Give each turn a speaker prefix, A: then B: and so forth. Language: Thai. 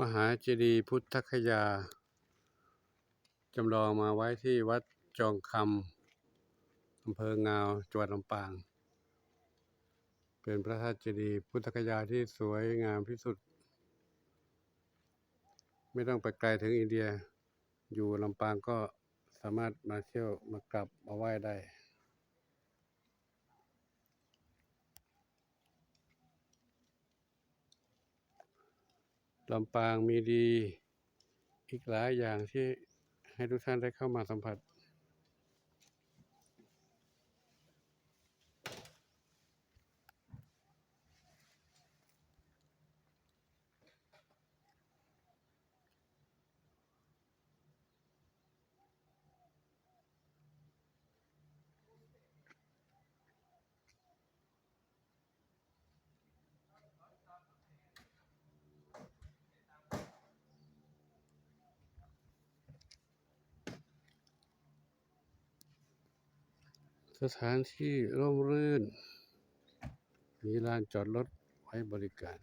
A: มหาเจดีย์พุทธคยา จำลองมาไว้ที่วัดจองคำอำเภองาวจังหวัดลำปาง เป็นพระธาตุเจดีย์พุทธคยาที่สวยงามที่สุด ไม่ต้องไปไกลถึงอินเดีย อยู่ลำปางก็สามารถมาเที่ยวมากลับมาไหว้ได้ ลำปางมีดี อีกหลายอย่างที่ให้ทุกท่านได้เข้ามาสัมผัส สถานที่ร่มรื่น มีลานจอดรถไว้บริการ